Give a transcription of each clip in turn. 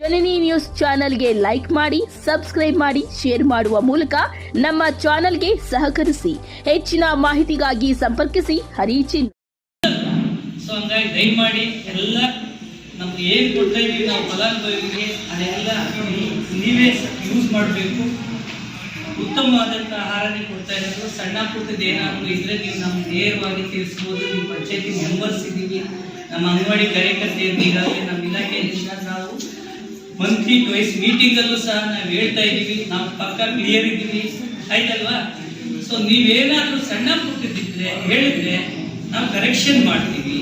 ಜನನಿ news ಚಾನೆಲ್ಗೆ like ಮಾಡಿ, subscribe ಮಾಡಿ, ಶೇರ್ ಮಾಡುವ ಮೂಲಕ ನಮ್ಮ ಚಾನೆಲ್ಗೆ ಸಹಕರಿಸಿ. ಹೆಚ್ಚಿನ ಮಾಹಿತಿಗಾಗಿ ಸಂಪರ್ಕಿಸಿ ಹರಿಚಿನ್. ಸೊ ಹಂಗಾಗಿ ಎಲ್ಲ ಏನು ಯೂಸ್ ಮಾಡಬೇಕು. ಆಹಾರನೇ ಕೊಡ್ತಾ ಇರೋದು. ಸಣ್ಣ ಪುಟ್ಟದ ಏನಾದರೂ ಇದ್ರೆ ನೀವು ನಮ್ಗೆ ನೇರವಾಗಿ ತಿಳಿಸ್ಬೋದು. ನಿಮ್ಮ ಪಂಚಾಯತಿ ಮೆಂಬರ್ಸ್ ಇದ್ದೀವಿ ನಮ್ಮ ಅಂಗನವಾಡಿ ಕಾರ್ಯಕರ್ತೆಯರು ಈಗಾಗಲೇ ನಮ್ಮ ಇಲಾಖೆಯಿಂದ ನಾವು ಮಂತ್ಲಿ ಟ್ವೈಸ್ ಮೀಟಿಂಗಲ್ಲೂ ಸಹ ನಾವು ಹೇಳ್ತಾ ಇದ್ದೀವಿ. ನಾವು ಪಕ್ಕ ಕ್ಲಿಯರ್ ಇದ್ದೀವಿ. ಆಯ್ತಲ್ವಾ? ಸೊ ನೀವೇನಾದ್ರೂ ಸಣ್ಣ ಪುಟ್ಟದಿದ್ರೆ ಹೇಳಿದ್ರೆ ನಾವು ಕರೆಕ್ಷನ್ ಮಾಡ್ತೀವಿ.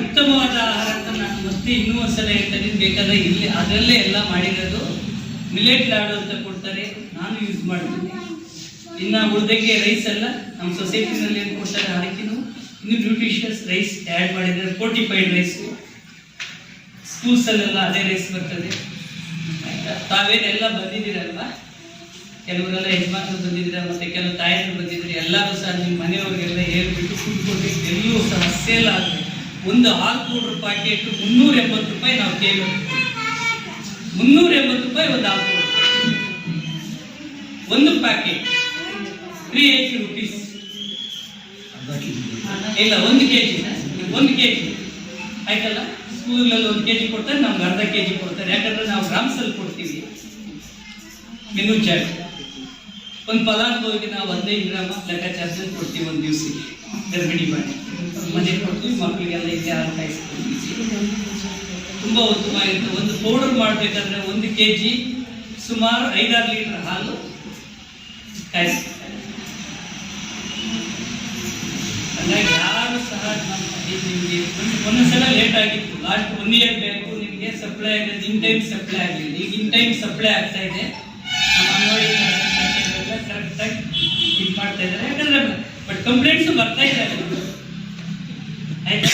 ಉತ್ತಮವಾದ ಆಹಾರ ಅಂತ ನಾನು ಮತ್ತೆ ಇನ್ನೂ ಒಂದ್ಸಲ ಹೇಳ್ತೀನಿ ಬೇಕಾದ್ರೆ ಇಲ್ಲಿ ಅದರಲ್ಲೇ ಎಲ್ಲ ಮಾಡಿರೋದು. ಮಿಲೆಟ್ ಲಾಡು ಅಂತ ಕೊಡ್ತಾರೆ. ನಾನು ಯೂಸ್ ಮಾಡ್ತೀನಿ. ಇನ್ನು ಉಳ್ದಂಗೆ ರೈಸ್ ಎಲ್ಲ ನಮ್ಮ ಸೊಸೈಟಿನಲ್ಲಿ ಏನು ಕೊಡ್ತಾರೆ ಅದಕ್ಕಿನ್ನೂ. ಇನ್ನು ನ್ಯೂಟ್ರಿಷಿಯಸ್ ರೈಸ್ ಆ್ಯಡ್ ಮಾಡಿದ್ದಾರೆ ಫೋರ್ಟಿಫೈಡ್ ರೈಸ್ ಸ್ಕೂಲ್ಸಲ್ಲೆಲ್ಲ ಅದೇ ರೇಸ್ ಬರ್ತದೆ. ಆಯ್ತಾ? ತಾವೇನೆಲ್ಲ ಬಂದಿದ್ದೀರಲ್ವಾ? ಕೆಲವರೆಲ್ಲ ಯಜಮಾನರು ಬಂದಿದ್ದೀರ ಮತ್ತೆ ಕೆಲವು ತಾಯಿಯರು ಬಂದಿದ್ದೀರಿ? ಎಲ್ಲರೂ ಸಹ ನಿಮ್ಮ ಮನೆಯವ್ರಿಗೆಲ್ಲ ಹೇಳ್ಬಿಟ್ಟು ಫುಡ್ ಕೊಡ್ಬೇಕು ಎಲ್ಲೂ ಸಹ ಸೇಲ್ ಆಗಬೇಕು ಒಂದು ಪೌಡ್ರ್ ಪ್ಯಾಕೆಟ್ ಮುನ್ನೂರ ಎಂಬತ್ತು ರೂಪಾಯಿ ನಾವು ಕೇಳಬೇಕು ಮುನ್ನೂರ ಎಂಬತ್ತು ರೂಪಾಯಿ ಒಂದು ಪೌಡ್ರ್ ಒಂದು ಪ್ಯಾಕೆಟ್ ತ್ರೀ ಏಯ್ಟಿ ರುಪೀಸ್ ಇಲ್ಲ ಒಂದು ಕೆ ಜಿ ಒಂದು ಕೆ ಜಿ ಆಯ್ತಲ್ಲ? ಸ್ಕೂಲಲ್ಲಿ ಒಂದು ಕೆ ಜಿ ಕೊಡ್ತಾರೆ, ನಮ್ಗೆ ಅರ್ಧ ಕೆ ಜಿ ಕೊಡ್ತಾರೆ. ಯಾಕಂದ್ರೆ ನಾವು ಗ್ರಾಮ್ಸಲ್ಲಿ ಕೊಡ್ತೀವಿ. ಮೆನು ಚಾರ್ಜ್ ಒಂದು ಪದಾರ್ಥವಾಗಿ ನಾವು ಹದಿನೈದು ಗ್ರಾಮ ಲೆಕ್ಕಾಚಾರದಲ್ಲಿ ಕೊಡ್ತೀವಿ ಒಂದು ದಿವಸಕ್ಕೆ. ಗರ್ಭಿಣಿ ಮಾಡಿ ಮನೆ ಕೊಡ್ತೀವಿ, ಮಕ್ಕಳಿಗೆಲ್ಲ ಇಲ್ಲಿ ಹಾಲು ತುಂಬ ಉತ್ತಮವಾಗಿರುತ್ತೆ. ಒಂದು ಪೌಡರ್ ಮಾಡಬೇಕಾದ್ರೆ ಒಂದು ಕೆ ಜಿ ಸುಮಾರು ಐದಾರು ಲೀಟರ್ ಹಾಲು ಕಾಯಿಸ್ತಾರೆ ಹಂಗಾಗಿ ಯಾರು ಸಹ ನಿಮಗೆ ಒಂದು ಒಂದೊಂದ್ಸಲ ಲೇಟ್ ಆಗಿತ್ತು. ಲಾಸ್ಟ್ ಒನ್ ಇಯರ್ ಬೇಕು ನಿಮಗೆ ಸಪ್ಲೈ ಆಗಿದೆ ಇನ್ ಟೈಮ್ ಸಪ್ಲೈ ಆಗಲಿಲ್ಲ ಈಗ ಇನ್ ಟೈಮ್ ಸಪ್ಲೈ ಆಗ್ತಾ ಇದೆ. ಕರೆಕ್ಟಾಗಿ ಇದು ಯಾಕಂದ್ರೆ ಬಟ್ ಕಂಪ್ಲೇಂಟ್ಸು ಬರ್ತಾ ಇದ್ದಾರೆ ಆಯ್ತಾ?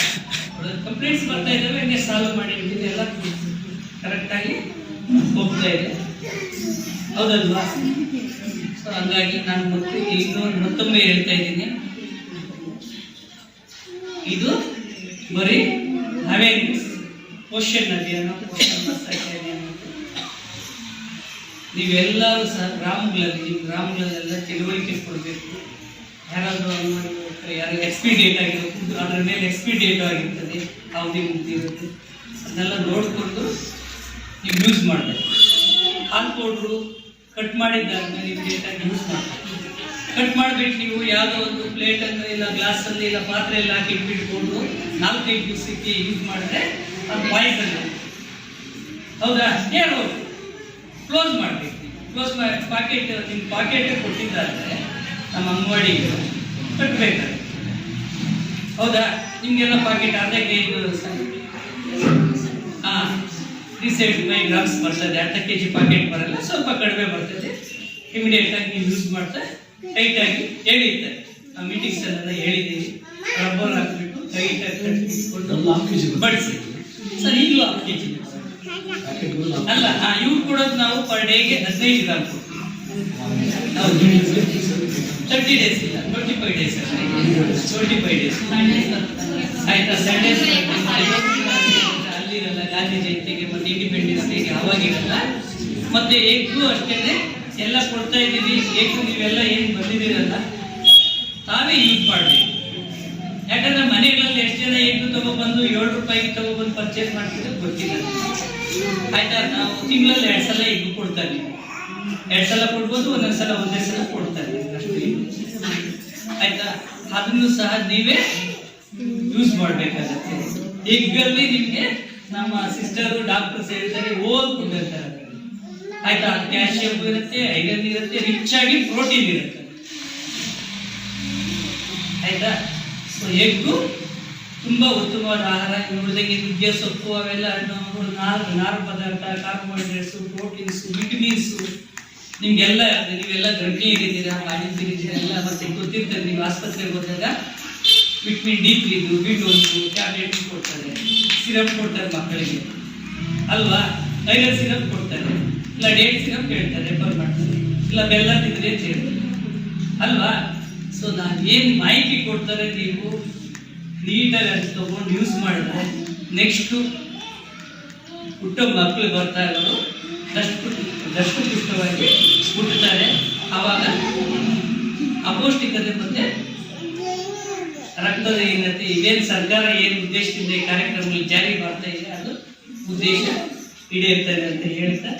ಕಂಪ್ಲೇಂಟ್ಸ್ ಬರ್ತಾ ಇದ್ದಾವೆ ಹಂಗೆ ಸಾಲ್ವ್ ಮಾಡಿ ಎಲ್ಲ ಕರೆಕ್ಟಾಗಿ ಹೋಗ್ತಾ ಇದೆ. ಹೌದಲ್ವಾ? ಸೊ ಹಂಗಾಗಿ ನಾನು ಮತ್ತೆ ಇನ್ನೊಂದು ಮತ್ತೊಮ್ಮೆ ಹೇಳ್ತಾ ಇದ್ದೀನಿ. ಇದು ಬರೀ ಅವೇರ್ನೆಸ್ ಕ್ವಶನ್ ಅನ್ನೋ ಕ್ವಶನ್ ನೀವೆಲ್ಲರೂ ಸಹ ಗ್ರಾಮಗಳಲ್ಲಿ ನಿಮ್ಮ ಗ್ರಾಮಗಳಲ್ಲೆಲ್ಲ ತಿಳುವಳಿಕೆ ಕೊಡಬೇಕು. ಯಾರಾದರೂ ಯಾರು ಎಕ್ಸ್ಪಿ ಡೇಟ್ ಆಗಿರೋ ಫುಡ್ ಅದರ ಮೇಲೆ ಎಕ್ಸ್ಪಿ ಡೇಟ್ ಆಗಿರ್ತದೆ ಅವಧಿ ಮುಗ್ದಿರುತ್ತೆ ಅದನ್ನೆಲ್ಲ ನೋಡಿಕೊಂಡು ನೀವು ಯೂಸ್ ಮಾಡಬೇಕು. ಹಾಲು ಪೌಡ್ರು ಕಟ್ ಮಾಡಿದ್ದಾದ್ಮೇಲೆ ನೀವು ಡೇಟಾಗಿ ಯೂಸ್ ಮಾಡಬೇಕು. ಕಟ್ ಮಾಡ್ಬಿಟ್ಟು ನೀವು ಯಾವುದೋ ಒಂದು ಪ್ಲೇಟ್ ಅಂದ್ರೆ ಇಲ್ಲ ಗ್ಲಾಸ್ ಅಲ್ಲಿ ಇಲ್ಲ ಪಾತ್ರೆಯಲ್ಲಿ ಹಾಕಿ ಇಟ್ಬಿಟ್ಕೊಂಡು ನಾಲ್ಕೈದು ದಿವಸಕ್ಕೆ ಯೂಸ್ ಮಾಡಿದ್ರೆ ಅದು ಪಾಯ್ಸನ್ ಹೌದಾ? ಏನು? ಕ್ಲೋಸ್ ಮಾಡಬೇಕು. ಕ್ಲೋಸ್ ಮಾಡಿ ಪಾಕೆಟ್ ನಿಮ್ಮ ಪಾಕೆಟ್ ಕೊಟ್ಟಿದ್ದಾದ್ರೆ ನಮ್ಮ ಅಂಗಡಿ ಕಟ್ಟಬೇಕಾದ್ರೆ ಹೌದಾ? ನಿಮಗೆಲ್ಲ ಪಾಕೆಟ್ ಅರ್ಧ ಕೆ ಹಾಂ. ತ್ರೀ ಸೆವೆಂಟಿ ಫೈವ್ ಗ್ರಾಮ್ಸ್ ಬರ್ತದೆ. ಅರ್ಧ ಕೆ ಜಿ ಪಾಕೆಟ್ ಬರಲ್ಲ. ಸ್ವಲ್ಪ ಕಡಿಮೆ ಬರ್ತದೆ. ಇಮಿಡಿಯೇಟ್ ಆಗಿ ನೀವು ಯೂಸ್ ಮಾಡ್ತಾ ಟೈಟ್ ಆಗಿ ಹೇಳಿರ್ತಾರೆ ನಾವು ಮೀಟಿಂಗ್ಸ್ ಅಲ್ಲೆಲ್ಲ ಹೇಳಿದ್ದೀವಿ ರಬ್ಬರ್ ಹಾಕ್ಬಿಟ್ಟು ಟೈಟ್ ಆಗಿ ಕಟ್ಟಿಕೊಂಡು ಬಡಿಸಿ. ಸರ್ ಈಗಲೂ ಹಾಫ್ ಕೆ ಜಿ ಅಲ್ಲ ಹಾ ಇವ್ರು ಕೊಡೋದು ನಾವು ಪರ್ ಡೇಗೆ ಹದಿನೈದು ಗ್ರಾಮ್ ತರ್ಟಿ ಡೇಸ್ ಇಲ್ಲ twenty five days twenty five days ಆಯ್ತಾ ಸಂಡೇ ಅಲ್ಲಿರಲ್ಲ ಗಾಂಧಿ ಜಯಂತಿಗೆ ಮತ್ತೆ ಇಂಡಿಪೆಂಡೆನ್ಸ್ ಡೇಗೆ ಅವಾಗಿರಲ್ಲ ಮತ್ತೆ ಎಗ್ಗು ಅಷ್ಟೇನೆ ಎಲ್ಲ ಕೊಡ್ತಾ ಇದ್ದೀವಿ. ಏಕೆ ನೀವೆಲ್ಲ ಏನು ಬಂದಿದ್ದೀರಲ್ಲ? ತಾವೇ ಯೂಸ್ ಮಾಡಬೇಕು. ಯಾಕಂದ್ರೆ ಮನೆಗಳಲ್ಲಿ ಎಷ್ಟು ಜನ ಏನು ತಗೊಬಂದು ಏಳು ರೂಪಾಯಿ ತಗೊಬಂದು ಪರ್ಚೇಸ್ ಮಾಡ್ತಿದ್ರೆ ಗೊತ್ತಿಲ್ಲ. ಆಯ್ತಾ? ನಾವು ತಿಂಗಳಲ್ಲಿ ಎರಡು ಸಲ ಇದ್ದು ಕೊಡ್ತಾರೆ ಎರಡು ಸಲ ಕೊಡ್ಬೋದು, ಒಂದೊಂದು ಸಲ ಒಂದೇ ಸಲ ಕೊಡ್ತಾರೆ ಆಯ್ತಾ? ಅದನ್ನು ಸಹ ನೀವೇ ಯೂಸ್ ಮಾಡಬೇಕಾಗತ್ತೆ. ಎಗ್ಗಲ್ಲಿ ನಿಮಗೆ ನಮ್ಮ ಸಿಸ್ಟರು ಡಾಕ್ಟರ್ಸ್ ಹೇಳ್ತಾರೆ ಓದ್ಕೊಂಡಿರ್ತಾರೆ ಆಯ್ತಾ? ಕ್ಯಾಲ್ಸಿಯಂ ಇರುತ್ತೆ ಐರನ್ ಇರುತ್ತೆ ರಿಚ್ ಆಗಿ ಪ್ರೋಟೀನ್ ಇರುತ್ತೆ. ಆಯ್ತಾ? ಸೊ ಎಗ್ಗು ತುಂಬಾ ಉತ್ತಮವಾದ ಆಹಾರ. ನೋಡಿದಂಗೆ ನುಗ್ಗೆ ಸೊಪ್ಪು, ಅವೆಲ್ಲ ಹಣ್ಣು ನಾರು ನಾರು ಪದಾರ್ಥ ಕಾರ್ಬೋಹೈಡ್ರೇಟ್ಸು ಪ್ರೋಟೀನ್ಸು ವಿಟಮಿನ್ಸು ನಿಮ್ಗೆಲ್ಲ ನೀವೆಲ್ಲ ಗರ್ಭಿಣಿ ಇದ್ದೀರಾ ಮಾಡಿದ್ದೀರಾ ಎಲ್ಲ ಮತ್ತೆ ಗೊತ್ತಿರ್ತಾರೆ ನೀವು ಆಸ್ಪತ್ರೆಗೆ ಹೋದಾಗ ವಿಟಮಿನ್ ಡಿ ತ್ರೀದು ಬಿ ಒಂದು ಟ್ಯಾಬ್ಲೆಟ್ ಕೊಡ್ತಾರೆ. ಸಿರಪ್ ಕೊಡ್ತಾರೆ ಮಕ್ಕಳಿಗೆ. ಅಲ್ವಾ? ಐರನ್ ಸಿರಪ್ ಕೊಡ್ತಾರೆ. ಇಲ್ಲ ಡೇಟ್ ಸಿರಪ್ ಹೇಳ್ತಾರೆ ರೆಫರ್ ಮಾಡ್ತಾರೆ ಇಲ್ಲ ಬೆಲ್ಲ ತಿಂದ್ರೆ ಅಲ್ವಾ? ಸೊ ನಾನು ಏನು ಮಾಹಿತಿ ಕೊಡ್ತಾರೆ ನೀವು? ನೀಟಾಗಿ ಅಂತ ತಗೊಂಡು ಯೂಸ್ ಮಾಡಿದ್ರೆ ನೆಕ್ಸ್ಟು ಹುಟ್ಟೋ ಮಕ್ಕಳು ಬರ್ತಾ ಇರೋದು ದಷ್ಟು ದಷ್ಟು ಪುಷ್ಟವಾಗಿ ಹುಟ್ಟುತ್ತಾರೆ. ಆವಾಗ ಅಪೌಷ್ಟಿಕತೆ ಮತ್ತೆ ರಕ್ತದ ಹೀನತೆ ಇದೇನು ಸರ್ಕಾರ ಏನು ಉದ್ದೇಶದಿಂದ ಈ ಕಾರ್ಯಕ್ರಮಗಳು ಜಾರಿ ಮಾಡ್ತಾ ಇದೆ, ಅದು ಉದ್ದೇಶ ಈಡೇರ್ತದೆ ಅಂತ ಹೇಳ್ತಾ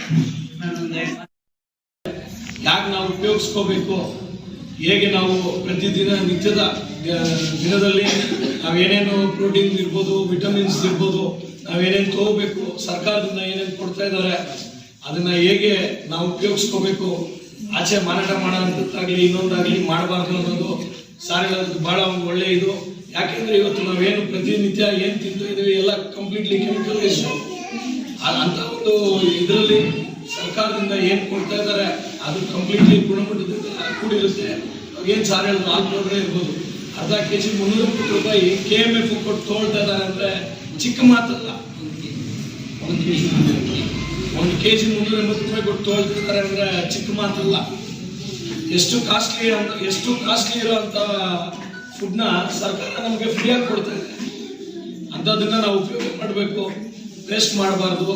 ಯಾಕೆ ನಾವು ಉಪಯೋಗಿಸ್ಕೋಬೇಕು? ಹೇಗೆ ನಾವು ಪ್ರತಿದಿನ ನಿತ್ಯದ ದಿನದಲ್ಲಿ ದಿನದಲ್ಲಿ ನಾವೇನೇನು ಪ್ರೋಟೀನ್ಸ್ ಇರ್ಬೋದು ವಿಟಮಿನ್ಸ್ ಇರ್ಬೋದು ನಾವೇನೇನು ತಗೋಬೇಕು, ಸರ್ಕಾರದಿಂದ ಏನೇನು ಕೊಡ್ತಾ ಇದ್ದಾರೆ ಅದನ್ನ ಹೇಗೆ ನಾವು ಉಪಯೋಗಿಸ್ಕೋಬೇಕು? ಆಚೆ ಮಾರಾಟ ಮಾಡೋಂಥದ್ದಾಗಲಿ, ಇನ್ನೊಂದಾಗಲಿ ಮಾಡಬಾರ್ದು ಅನ್ನೋದು ಸಾರಿಗೆ ಭಾಳ ಒಂದು ಒಳ್ಳೆ ಇದು. ಯಾಕೆಂದ್ರೆ ಇವತ್ತು ನಾವೇನು ಪ್ರತಿನಿತ್ಯ ಏನು ತಿಂತಾ ಇದೀವಿ, ಎಲ್ಲ ಕಂಪ್ಲೀಟ್ಲಿ ಕೆಮಿಕಲ್ ಅಂತ ಒಂದು ಇದರಲ್ಲಿ ಸರ್ಕಾರದಿಂದ ಏನು ಕೊಡ್ತಾ ಇದ್ದಾರೆ, ಅದು ಕಂಪ್ಲೀಟ್ಲಿ ಗುಣಮಟ್ಟದಿಂದ ಕೂಡಿರುತ್ತೆ. ಏನು ಸಾರ್ ಹೇಳಿದ್ರು ನೋಡ್ರೆ ಇರ್ಬೋದು. ಅರ್ಧ ಕೆ ಜಿ ಮುನ್ನೂರ ಕೋಟಿ ರೂಪಾಯಿ ಕೆ ಎಂ ಎಫ್ ಕೊಟ್ಟು ತೊಗೊಳ್ತಾ ಇದ್ದಾರೆ ಅಂದರೆ ಚಿಕ್ಕ ಮಾತಲ್ಲ. ಒಂದು ನಿಮಿಷ. ಒಂದು ಕೆ ಜಿ ಮುನ್ನೂರ ಎಂಬತ್ತು ರೂಪಾಯಿ ಕೊಟ್ಟು ತೊಗೊಳ್ತಾ ಅಂದರೆ ಚಿಕ್ಕ ಮಾತಲ್ಲ. ಎಷ್ಟು ಕಾಸ್ಟ್ಲಿ ಅಂತ, ಎಷ್ಟು ಕಾಸ್ಟ್ಲಿ ಇರೋಂಥ ಫುಡ್ನ ಸರ್ಕಾರ ನಮಗೆ ಫ್ರೀಯಾಗಿ ಕೊಡ್ತಾ ಇದೆ. ಅಂಥದ್ದನ್ನು ನಾವು ಉಪಯೋಗ ಮಾಡಬೇಕು ವೇಸ್ಟ್ ಮಾಡಬಾರ್ದು.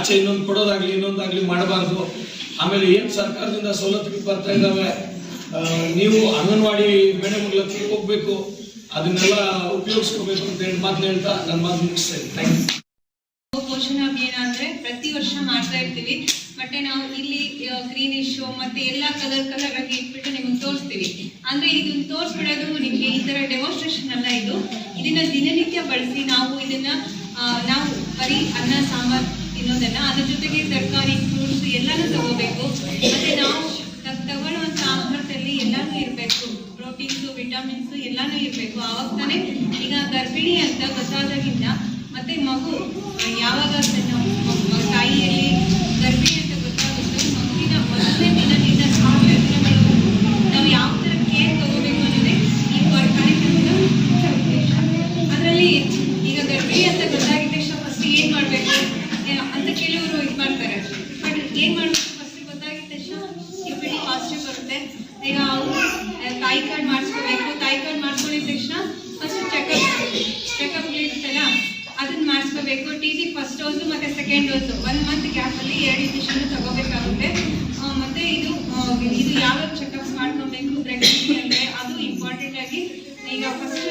ಆಚೆ ಇನ್ನೊಂದು ಕೊಡೋದಾಗ್ಲಿ, ಇನ್ನೊಂದಾಗ್ಲಿ ಮಾಡಬಾರ್ದು. ಆಮೇಲೆ ಏನು ಸರ್ಕಾರದಿಂದ ಸವಲತ್ತುಗಳು ಬರ್ತಾ ಇದ್ದಾವೆ ನೀವು ಅಂಗನವಾಡಿ ಮೇಡಮ್ಗಳ ಹತ್ರ ಹೋಗ್ಬೇಕು ಅದನ್ನೆಲ್ಲ ಉಪಯೋಗಿಸ್ಕೋಬೇಕು ಅಂತ ಹೇಳಿ ಮಾತನ್ನ ಹೇಳ್ತಾ ನನ್ನ ಮಾತು ಥ್ಯಾಂಕ್ ಯು ಪೋಷಣ ಅಭಿಯಾನ ಅಂದ್ರೆ ಪ್ರತಿ ವರ್ಷ ಮಾಡ್ತಾ ಇರ್ತೀವಿ. ಮತ್ತೆ ನಾವು ಇಲ್ಲಿ ಗ್ರೀನಿಶ್ ಮತ್ತೆ ಎಲ್ಲಾ ಕಲರ್ ಕಲರ್ ಆಗಿ ಇಟ್ಬಿಟ್ಟು ನಿಮಗೆ ತೋರಿಸ್ತೀವಿ. ಅಂದ್ರೆ ಇದನ್ನ ತೋರಿಸ್ಬಿಡೋದು ನಿಮ್ಗೆ ಈ ತರ ಡೆಮೋಸ್ಟ್ರೇಷನ್ ಅಲ್ಲ ಇದು. ಇದನ್ನ ದಿನನಿತ್ಯ ಬಳಸಿ ನಾವು ಇದನ್ನ ನಾವು ಬರೀ ಅನ್ನ, ಸಾಂಬಾರ್ ತಿನ್ನೋದನ್ನ. ಅದ್ರ ಜೊತೆಗೆ ತರಕಾರಿ ಫ್ರೂಟ್ಸ್ ಎಲ್ಲಾನು ತಗೋಬೇಕು. ಮತ್ತೆ ನಾವು ತಗೊಳ್ಳುವಂತ ಆಹಾರದಲ್ಲಿ ಎಲ್ಲಾನು ಇರಬೇಕು. ಪ್ರೋಟೀನ್ಸ್, ವಿಟಮಿನ್ಸ್ ಎಲ್ಲಾನು ಇರಬೇಕು. ಆವಾಗ ತಾನೇ ಈಗ ಗರ್ಭಿಣಿ ಅಂತ ಗೊತ್ತಾದಾಗಿಂದ ಮತ್ತೆ ಮಗು, ಯಾವಾಗ ತಾಯಿಯಲ್ಲಿ ಗರ್ಭಿಣಿ ಮಂತ್ ಎರಡು ಇಂಜೆಕ್ಷನ್ ತಗೋಬೇಕಾಗುತ್ತೆ. ಮತ್ತೆ ಇದು ಇದು ಯಾವ್ಯಾವ ಚೆಕಪ್ಸ್ ಮಾಡ್ಕೊಬೇಕು ಪ್ರೆಗ್ನೆನ್ಸಿ ಅಂದರೆ ಅದು ಇಂಪಾರ್ಟೆಂಟ್ ಆಗಿ ಈಗ ಫಸ್ಟ್